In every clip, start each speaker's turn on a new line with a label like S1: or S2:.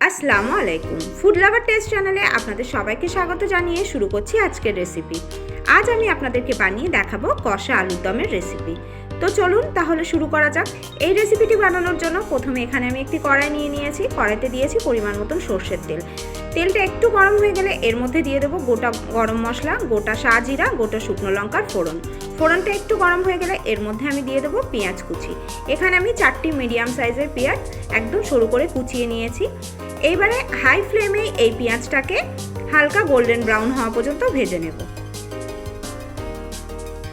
S1: আসসালামু আলাইকুম। Food lover test চ্যানেলে আপনাদের সবাইকে স্বাগত জানিয়ে শুরু করছি আজকের রেসিপি আজ আমি আপনাদেরকে বানিয়ে দেখাবো কষা আলুর দমের রেসিপি তো চলুন তাহলে শুরু করা যাক। এই রেসিপিটি বানানোর জন্য প্রথমে এখানে আমি একটি কড়াই নিয়ে নিয়েছি। কড়াইতে দিয়েছি পরিমাণ মতন সর্ষের তেল। তেলটা একটু গরম হয়ে গেলে এর মধ্যে দিয়ে দেবো গোটা গরম মশলা, গোটা জিরা গোটা শুকনো লঙ্কার ফোড়ন। ফোড়নটা একটু গরম হয়ে গেলে এর মধ্যে আমি দিয়ে দেবো পেঁয়াজ কুচি। এখানে আমি চারটি মিডিয়াম সাইজের পেঁয়াজ একদম সরু করে কুচিয়ে নিয়েছি। এইবারে হাই ফ্লেমে এই পেঁয়াজটাকে হালকা গোল্ডেন ব্রাউন হওয়া পর্যন্ত ভেজে নেব।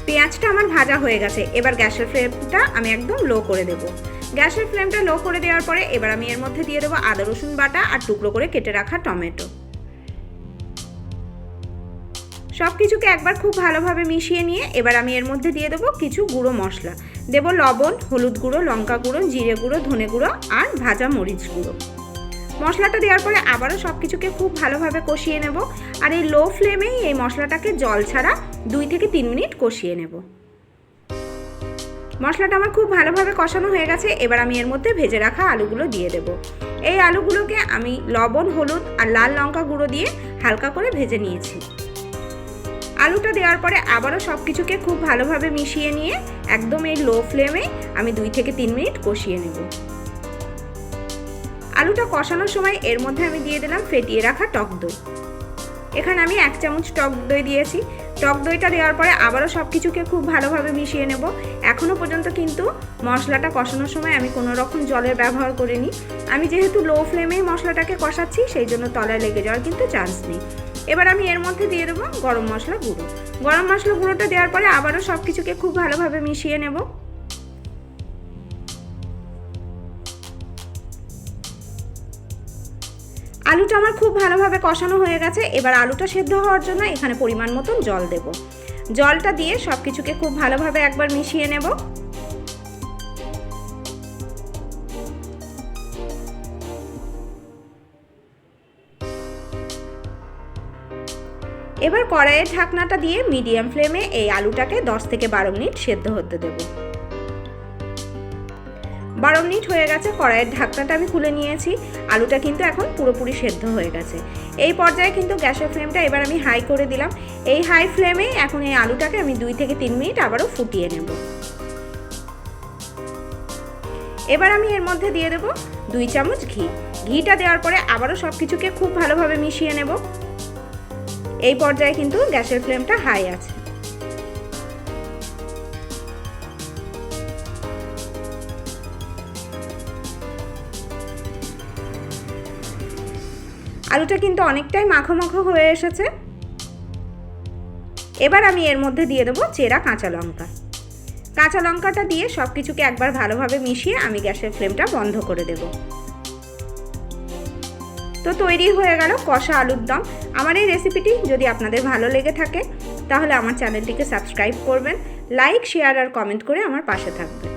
S1: পেঁয়াজটা আমার ভাজা হয়ে গেছে। এবার গ্যাসের ফ্লেমটা আমি একদম লো করে দেব। গ্যাসের ফ্লেমটা লো করে দেওয়ার পরে এবার আমি এর মধ্যে দিয়ে দেবো আদা, রসুন বাটা আর টুকরো করে কেটে রাখা টমেটো। সব কিছুকে একবার খুব ভালোভাবে মিশিয়ে নিয়ে এবার আমি এর মধ্যে দিয়ে দেবো কিছু গুঁড়ো মশলা। দেব লবণ, হলুদ গুঁড়ো, লঙ্কা গুঁড়ো, জিরে গুঁড়ো, ধনে গুঁড়ো আর ভাজা মরিচ গুঁড়ো। মশলাটা দেওয়ার পরে আবারও সব কিছুকে খুব ভালোভাবে কষিয়ে নেব। আর এই লো ফ্লেমেই এই মশলাটাকে জল ছাড়া দুই থেকে তিন মিনিট কষিয়ে নেব। মশলাটা আমার খুব ভালোভাবে কষানো হয়ে গেছে। এবার আমি এর মধ্যে ভেজে রাখা আলুগুলো দিয়ে দেব। এই আলুগুলোকে আমি লবণ, হলুদ আর লাল লঙ্কা গুঁড়ো দিয়ে হালকা করে ভেজে নিয়েছি। আলুটা দেওয়ার পরে আবারও সব কিছুকে খুব ভালোভাবে মিশিয়ে নিয়ে একদম এই লো ফ্লেমে আমি দুই থেকে তিন মিনিট কষিয়ে নেব। আলুটা কষানোর সময় এর মধ্যে আমি দিয়ে দিলাম ফেটিয়ে রাখা টক দই। এখানে আমি এক চামচ টক দই দিয়েছি। টক দইটা দেওয়ার পরে আবারও সব কিছুকে খুব ভালোভাবে মিশিয়ে নেব। এখনও পর্যন্ত কিন্তু মশলাটা কষানোর সময় আমি কোনো রকম জলের ব্যবহার করিনি। আমি যেহেতু লো ফ্লেমেই মশলাটাকে কষাচ্ছি, সেই জন্য তলায় লেগে যাওয়ার কিন্তু চান্স নেই। এবার আমি এর মধ্যে দিয়ে দেবো গরম মশলা গুঁড়ো। গরম মশলা গুঁড়োটা দেওয়ার পরে আবারও সব কিছুকে খুব ভালোভাবে মিশিয়ে নেব। আলুটা আমার খুব ভালোভাবে কষানো হয়ে গেছে। এবার আলুটা সেদ্ধ হওয়ার জন্য এখানে পরিমাণ মতন জল দেব। জলটা দিয়ে সব কিছুকে খুব ভালোভাবে একবার মিশিয়ে নেব। এবার কড়াইয়ের ঢাকনাটা দিয়ে মিডিয়াম ফ্লেমে এই আলুটাকে 10 থেকে বারো মিনিট সেদ্ধ হতে দেবো। বারো মিনিট হয়ে গেছে, কড়াইয়ের ঢাকনাটা আমি খুলে নিয়েছি। আলুটা কিন্তু এখন পুরোপুরি সেদ্ধ হয়ে গেছে। এই পর্যায়ে কিন্তু গ্যাসের ফ্লেমটা এবার আমি হাই করে দিলাম। এই হাই ফ্লেমে এখন এই আলুটাকে আমি দুই থেকে তিন মিনিট আবারও ফুটিয়ে নেব। এবার আমি এর মধ্যে দিয়ে দেবো দুই চামচ ঘি। ঘিটা দেওয়ার পরে আবারও সব কিছুকে খুব ভালোভাবে মিশিয়ে নেব। এই পর্যায়ে কিন্তু গ্যাসের ফ্লেমটা হাই আছে। আলুটা কিন্তু অনেকটাই মাখো মাখো হয়ে এসেছে। এবার আমি এর মধ্যে দিয়ে দেবো চেরা কাঁচা লঙ্কা। কাঁচা লঙ্কাটা দিয়ে সব কিছুকে একবার ভালোভাবে মিশিয়ে আমি গ্যাসের ফ্লেমটা বন্ধ করে দেব। তো তৈরি হয়ে গেল কষা আলুর দম। আমার এই রেসিপিটি যদি আপনাদের ভালো লেগে থাকে, তাহলে আমার চ্যানেলটিকে সাবস্ক্রাইব করবেন, লাইক, শেয়ার আর কমেন্ট করে আমার পাশে থাকবেন।